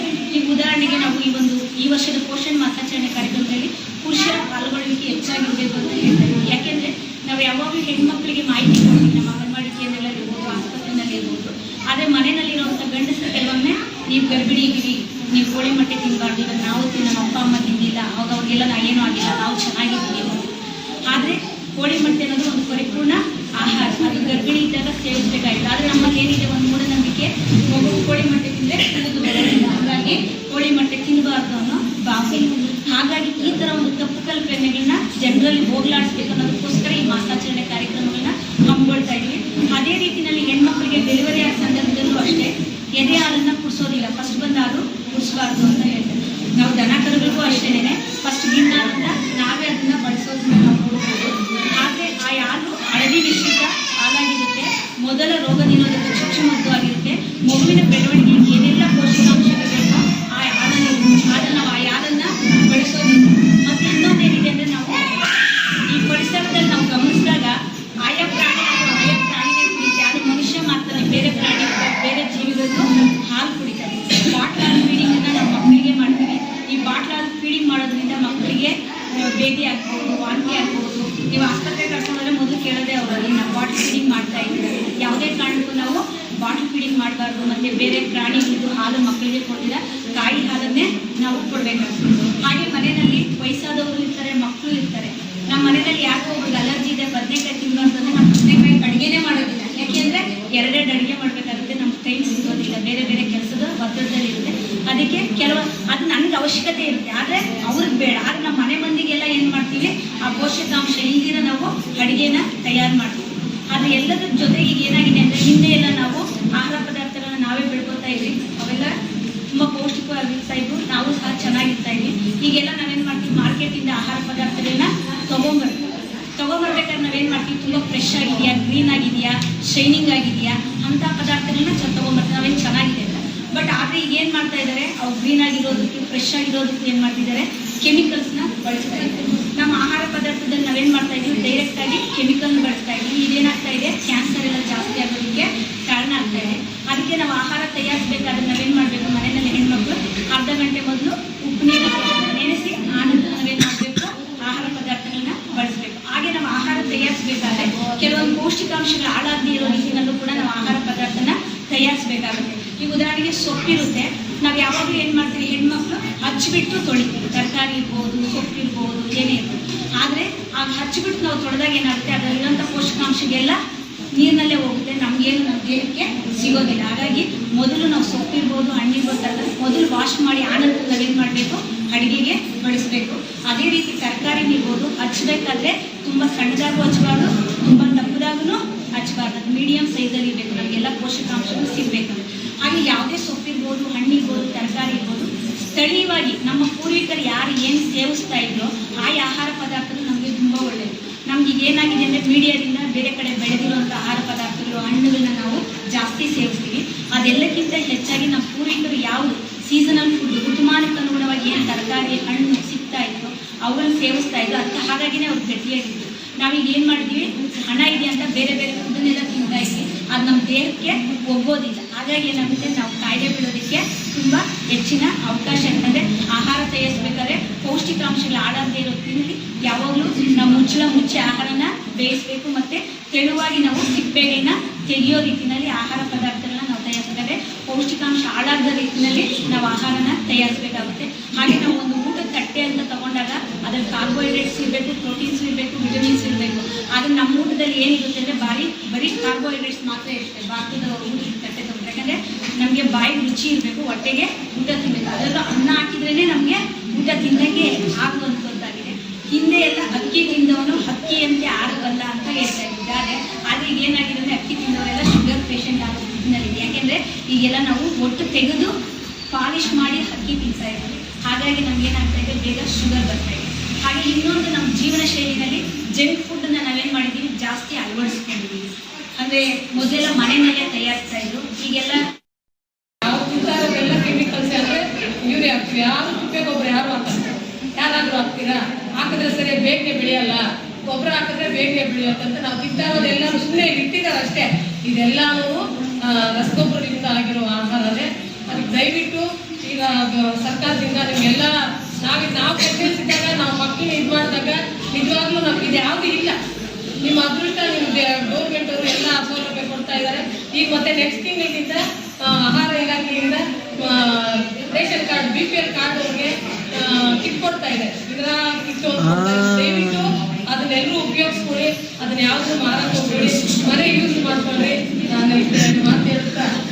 ಕಾರಣಕ್ಕೂ ನಾವು. ಬಾಟಲ್ ಫೀಡಿಂಗ್ ಮಾಡಬಾರ್ದು ಮತ್ತೆ ಬೇರೆ ಪ್ರಾಣಿಗಳಿದ್ದು ಹಾಲು ಮಕ್ಕಳಿಗೆ ಕೊಟ್ಟಿಲ್ಲ. ತಾಯಿ ಹಾಲನ್ನೇ ನಾವು ಕೊಡಬೇಕಾಗ್ತದೆ. ಹಾಗೆ ಮನೆಯಲ್ಲಿ ವಯಸ್ಸಾದವರು ಇರ್ತಾರೆ, ಮಕ್ಕಳು ಇರ್ತಾರೆ. ನಮ್ಮ ಮನೆಯಲ್ಲಿ ಯಾಕೋ ಒಬ್ರಿಗೆ ಅಲರ್ಜಿ ಇದೆ, ಬದನೆಕಾಯಿ ತಿನ್ನುವಂತಂದ್ರೆ ನಾವು ಬದನೆಕಾಯಿ ಅಡುಗೆನೇ ಮಾಡೋದಿಲ್ಲ. ಯಾಕೆಂದ್ರೆ ಎರಡೆರಡು ಅಡುಗೆ ಮಾಡಬೇಕಾಗುತ್ತೆ. ನಮ್ಮ ಕೈ ಸಿಗೋದಿಲ್ಲ ಬೇರೆ ಬೇರೆ ಕೆಲಸದ ಒತ್ತಡದಲ್ಲಿ ಇರುತ್ತೆ. ಅದಕ್ಕೆ ಕೆಲವು, ಅದು ನನಗೆ ಅವಶ್ಯಕತೆ ಇರುತ್ತೆ. ಆದರೆ ಅವ್ರಿಗೆ ಬೇಡ. ಆದ್ರೆ ನಮ್ಮ ಮನೆ ಮಂದಿಗೆಲ್ಲ ಏನು ಮಾಡ್ತೀವಿ? ಆ ಪೋಷಕಾಂಶ ಇಲ್ದಿರ ನಾವು ಅಡುಗೆನ ತಯಾರು ಮಾಡ್ತೀವಿ. ಎಲ್ಲದರ ಜೊತೆಗೆ ಏನಾಗಿದೆ ಅಂದ್ರೆ ಹಿಂದೆ ಎಲ್ಲ ನಾವು ಆಹಾರ ಪದಾರ್ಥಗಳನ್ನ ನಾವೇ ಬೆಳ್ಕೊತಾ ಇದ್ವಿ. ಅವೆಲ್ಲ ತುಂಬಾ ಪೌಷ್ಟಿಕವಾಗಿರ್ತಾ ಇದ್ವು ನಾವು ಸಹ ಚೆನ್ನಾಗಿರ್ತಾ ಇದ್ವಿ. ಈಗೆಲ್ಲ ನಾವೇನ್ ಮಾಡ್ತೀವಿ? ಮಾರ್ಕೆಟಿಂದ ಆಹಾರ ಪದಾರ್ಥಗಳನ್ನ ತಗೊಂಡ್ಬರ್ತೀವಿ ತಗೊಂಡ್ಬರ್ಬೇಕಾದ್ರೆ ನಾವೇನ್ ಮಾಡ್ತೀವಿ? ತುಂಬಾ ಫ್ರೆಶ್ ಆಗಿದೆಯಾ? ಗ್ರೀನ್ ಆಗಿದೆಯಾ? ಶೈನಿಂಗ್ ಆಗಿದೆಯಾ? ಅಂತ ಪದಾರ್ಥಗಳನ್ನ ಚ ನಾವೇನ್ ಚೆನ್ನಾಗಿದೆ ಅಂತ. ಬಟ್ ಆದ್ರೆ ಈಗ ಏನ್ ಮಾಡ್ತಾ ಇದ್ದಾರೆ? ಅವು ಗ್ರೀನ್ ಆಗಿರೋದಕ್ಕೆ ಫ್ರೆಶ್ ಆಗಿರೋದಕ್ಕೆ ಏನ್ ಮಾಡ್ತಿದ್ದಾರೆ? ನ ಬಳಸ್ತಾ ಇದ್ದಾರೆ. ನಮ್ಮ ಆಹಾರ ಪದಾರ್ಥದಲ್ಲಿ ನಾವೇನು ಮಾಡ್ತಾ ಇದೀವಿ? ಡೈರೆಕ್ಟ್ ಆಗಿ ಕೆಮಿಕಲ್ ಬಳಸ್ತಾ ಇದೀವಿ. ಇದೇನಾಗ್ತಾ ಇದೆ? ಕ್ಯಾನ್ಸರ್ ಎಲ್ಲ ಜಾಸ್ತಿ ಆಗೋದಕ್ಕೆ ಕಾರಣ ಆಗ್ತಾ ಇದೆ. ಅದಕ್ಕೆ ನಾವು ಆಹಾರ ತಯಾರಿಸಬೇಕಾದ್ರೆ ನಾವೇನು ಮಾಡಬೇಕು? ಮನೆಯಲ್ಲಿ ಹೆಣ್ಮಕ್ಳು ಅರ್ಧ ಗಂಟೆ ಮೊದಲು ಉಪ್ಪು ನೀರು ನೆನೆಸಿ ಆನಂತರ ನಾವೇನು ಮಾಡಬೇಕು? ಆಹಾರ ಪದಾರ್ಥಗಳನ್ನ ಬಳಸಬೇಕು. ಹಾಗೆ ನಾವು ಆಹಾರ ತಯಾರಿಸಬೇಕಾದ್ರೆ ಕೆಲವೊಂದು ಪೌಷ್ಟಿಕಾಂಶಗಳು ಹಾಳಾಗದೇ ಇರೋ ರೀತಿಯಲ್ಲೂ ಕೂಡ ನಾವು ಆಹಾರ ಪದಾರ್ಥನ ತಯಾರಿಸಬೇಕಾಗುತ್ತೆ ಈಗ ಉದಾಹರಣೆಗೆ ಸೊಪ್ಪಿರುತ್ತೆ. ನಾವು ಯಾವಾಗಲೂ ಏನು ಮಾಡ್ತೀವಿ, ಹೆಣ್ಮಕ್ಳು ಹಚ್ಚಿಬಿಟ್ಟು ತೊಳಿತೀವಿ. ತರಕಾರಿ ಇರ್ಬೋದು ಸೊಪ್ಪಿರ್ಬೋದು ಏನೇ ಇರ್ಬೋದು. ಆದರೆ ಆಗ ಹಚ್ಚಿಬಿಟ್ಟು ನಾವು ತೊಳೆದಾಗ ಏನಾಗುತ್ತೆ? ಅದರಲ್ಲಿರೋಂಥ ಪೋಷಕಾಂಶಗೆಲ್ಲ ನೀರಿನಲ್ಲೇ ಹೋಗುತ್ತೆ. ನಮಗೇನು ನಮ್ಮ ದೇಹಕ್ಕೆ ಸಿಗೋದಿಲ್ಲ. ಹಾಗಾಗಿ ಮೊದಲು ನಾವು ಸೊಪ್ಪಿರ್ಬೋದು ಹಣ್ಣಿರ್ಬೋದು ತರಕಾರಿ ಮೊದಲು ವಾಶ್ ಮಾಡಿ ಆನಂತರ ನಾವೇನು ಮಾಡಬೇಕು? ಅಡುಗೆಗೆ ಬಳಸಬೇಕು. ಅದೇ ರೀತಿ ತರಕಾರಿ ಇರ್ಬೋದು ಹಚ್ಚಬೇಕಾದ್ರೆ ತುಂಬ ಸಣ್ಣದಾಗೂ ಹಚ್ಚಬಾರ್ದು ತುಂಬ ದಪ್ಪದಾಗೂ ಹಚ್ಚಬಾರ್ದು ಮೀಡಿಯಂ ಸೈಜಲ್ಲಿ ಇರಬೇಕು. ನಮಗೆಲ್ಲ ಪೋಷಕಾಂಶಗಳು ಸಿಗಬೇಕು. ಹಾಗೆ ಯಾವುದೇ ಸೊಪ್ಪಿರ್ಬೋದು ಹಣ್ಣಿರ್ಬೋದು, ತರಕಾರಿ ಇರ್ಬೋದು, ಸ್ಥಳೀಯವಾಗಿ ನಮ್ಮ ಪೂರ್ವಿಕರು ಯಾರು ಏನು ಸೇವಿಸ್ತಾ ಇದ್ರೋ ಆ ಆಹಾರ ಪದಾರ್ಥಗಳು ನಮಗೆ ತುಂಬ ಒಳ್ಳೆಯದು ನಮ್ಗೆ ಈಗ ಏನಾಗಿದೆ ಅಂದರೆ ಮೀಡಿಯಾದಿಂದ ಬೇರೆ ಕಡೆ ಬೆಳೆದಿರುವಂಥ ಆಹಾರ ಪದಾರ್ಥಗಳು, ಹಣ್ಣುಗಳನ್ನ ನಾವು ಜಾಸ್ತಿ ಸೇವಿಸ್ತೀವಿ. ಅದೆಲ್ಲಕ್ಕಿಂತ ಹೆಚ್ಚಾಗಿ ನಮ್ಮ ಪೂರ್ವಿಕರು ಯಾವುದು ಸೀಸನಲ್ ಫುಡ್ ಋತುಮಾನಕ್ಕೆ ಅನುಗುಣವಾಗಿ ಏನು ತರಕಾರಿ, ಹಣ್ಣು ಸಿಗ್ತಾ ಇತ್ತು ಅವುಗಳನ್ನ ಸೇವಿಸ್ತಾ ಇದ್ರು ಅದಕ್ಕೆ ಹಾಗಾಗಿನೇ ಅವ್ರು ಗಟ್ಟಿಯಾಗಿತ್ತು ನಾವೀಗ ಏನು ಮಾಡಿದ್ವಿ? ಹಣ ಇದೆ ಅಂತ ಬೇರೆ ಬೇರೆ ಫುಡ್ಡನ್ನೆಲ್ಲ ತಿಂತಾ ಇದ್ವಿ. ಅದು ನಮ್ಮ ದೇಹಕ್ಕೆ ಒಗ್ಗೋದಿಲ್ಲ. ಹಾಗಾಗಿ ಏನಾಗುತ್ತೆ? ನಾವು ಕಾಯಿಲೆ ಬೀಳೋದಕ್ಕೆ ತುಂಬ ಹೆಚ್ಚಿನ ಅವಕಾಶ ಇರ್ತದೆ. ಆಹಾರ ತಯಾರಿಸ್ಬೇಕಾದ್ರೆ ಪೌಷ್ಟಿಕಾಂಶಗಳು ಆಡದೇ ಇರೋ ತಿನ್ನಲಿ ಯಾವಾಗಲೂ ನಾವು ಮುಚ್ಚಳ ಮುಚ್ಚಿ ಆಹಾರನ ಬೇಯಿಸ್ಬೇಕು ಮತ್ತು ತೆಳುವಾಗಿ ನಾವು ಸಿಪ್ಪೆಗಳನ್ನ ತೆಗೆಯೋ ರೀತಿಯಲ್ಲಿ ಆಹಾರ ಪದಾರ್ಥಗಳನ್ನ ನಾವು ತಯಾರಿಸ್ಬೇಕಾದ್ರೆ ಪೌಷ್ಟಿಕಾಂಶ ಹಾಳಾಗದ ರೀತಿಯಲ್ಲಿ ನಾವು ಆಹಾರನ ತಯಾರಿಸಬೇಕಾಗುತ್ತೆ. ಹಾಗೆ ನಾವು ಒಂದು ಊಟದ ತಟ್ಟೆ ಅಂತ ತಗೊಂಡಾಗ ಅದರಲ್ಲಿ ಕಾರ್ಬೋಹೈಡ್ರೇಟ್ಸ್ ಇರಬೇಕು, ಪ್ರೋಟೀನ್ಸ್ ಇರಬೇಕು, ವಿಟಮಿನ್ಸ್ ಇರಬೇಕು. ಆದರೆ ನಮ್ಮ ಊಟದಲ್ಲಿ ಏನಿರುತ್ತೆ ಅಂದರೆ ಬಾರಿ, ಬರೀ ಕಾರ್ಬೋಹೈಡ್ರೇಟ್ಸ್ ಮಾತ್ರ ಇರುತ್ತೆ. ಭಾರತದ ಊಟದ ಯಾಕಂದರೆ ನಮಗೆ ಬಾಯಿಗೆ ರುಚಿ ಇರಬೇಕು, ಹೊಟ್ಟೆಗೆ ಊಟ ತಿನ್ನಬೇಕು ಅದರಲ್ಲೂ ಅನ್ನ ಹಾಕಿದ್ರೇ ನಮಗೆ ಊಟ ತಿನ್ನಂಗೆ ಆಗುವಂಥದ್ದಾಗಿದೆ ಹಿಂದೆ ಎಲ್ಲ ಅಕ್ಕಿ ತಿಂದವನು ಅಕ್ಕಿಯಂತೆ ಆರೋಗಲ್ಲ ಅಂತ ಹೇಳ್ತಾ ಇದ್ದಾರೆ. ಆದರೆ ಈಗ ಏನಾಗಿದೆ ಅಂದರೆ ಅಕ್ಕಿ ತಿಂದವರೆಲ್ಲ ಶುಗರ್ ಪೇಷಂಟ್ ಆಗೋ ಸ್ಥಿತಿನಲ್ಲಿದೆ ಯಾಕೆಂದರೆ ಈಗೆಲ್ಲ ನಾವು ಒಟ್ಟು ತೆಗೆದು ಪಾಲಿಶ್ ಮಾಡಿ ಅಕ್ಕಿ ತಿಂತಾ ಇದ್ದೀವಿ. ಹಾಗಾಗಿ ನಮ್ಗೆ ಏನಾಗ್ತಾ ಇದೆ, ಬೇಗ ಶುಗರ್ ಬರ್ತಾ ಇದೆ. ಹಾಗೆ ಇನ್ನೊಂದು ನಮ್ಮ ಜೀವನ ಶೈಲಿನಲ್ಲಿ ಜಂಕ್ ಫುಡ್ನ ನಾವೇನು ಮಾಡಿದ್ದೀವಿ, ಜಾಸ್ತಿ ಅಳವಡಿಸ್ಕೊಂಡಿದ್ದೀವಿ. ಅಂದರೆ ಮೊದಲೆಲ್ಲ ಮನೆಯಲ್ಲೇ ತಯಾರಿಸ್ತಾ ಇದ್ರು. ಈಗೆಲ್ಲ ಕೆಮಿಕಲ್ಸ್ ಅಂದ್ರೆ ಯೂರಿಯಾ ಹಾಕ್ತೀವಿ. ಯಾರು ತಿಪ್ಪೆ ಗೊಬ್ಬರ ಯಾರು ಹಾಕಲ್ಲ? ಯಾರಾದ್ರೂ ಹಾಕ್ತೀರಾ? ಹಾಕಿದ್ರೆ ಸರಿ, ಬೇಗನೆ ಬೆಳೆಯಲ್ಲ. ಗೊಬ್ಬರ ಹಾಕಿದ್ರೆ ಬೇಗನೆ ಬೆಳೆಯುತ್ತಂತ ನಾವು ತಿಂತಾ ಇರೋದೆಲ್ಲ ಸುಮ್ಮನೆ ಇಟ್ಟಿದ್ದಾರೆ ಅಷ್ಟೇ. ಇದೆಲ್ಲವೂ ರಸಗೊಬ್ಬರದಿಂದ ಆಗಿರೋ ಆಹಾರನೇ. ಅದಕ್ಕೆ ದಯವಿಟ್ಟು ಈಗ ಸರ್ಕಾರದಿಂದ ನಿಮ್ಗೆಲ್ಲ ನಾವು ನಾವು ಪ್ರೆಗ್ನೆನ್ಸಿದ್ದಾಗ ನಾವು ಮಕ್ಕಳು ಇದು ಮಾಡಿದಾಗ ನಿಜವಾಗ್ಲೂ ನಮ್ಗೆ ಇದು ಯಾವುದೂ ಇಲ್ಲ. ನಿಮ್ಮ ಅದೃಷ್ಟ ನಿಮ್ಗೆ ಗೌರ್ಮೆಂಟ್ ಅವರು ಎಲ್ಲ ಸೌಲಭ್ಯ ಕೊಡ್ತಾ ಇದ್ದಾರೆ. ಈಗ ಮತ್ತೆ ನೆಕ್ಸ್ಟ್ ತಿಂಗಳಿಂದ ಆಹಾರ ಇಲಾಖೆಯಿಂದ ration card B P L card ಅವ್ರಿಗೆ ಕಿಟ್ ಕೊಡ್ತಾ ಇದೆ. ಇದರ ಕಿಟ್ ದಯವಿಟ್ಟು ಅದನ್ನೆಲ್ಲರೂ ಉಪಯೋಗಿಸ್ಕೊಳ್ಳಿ. ಅದನ್ನ ಯಾವ್ದು ಮಾರಾಟ ಹೋಗ್ಬೇಡಿ ಮನೆ ಯೂಸ್ ಮಾಡ್ಕೊಳ್ಳಿ. ನಾನು ಮಾತು ಮಾತು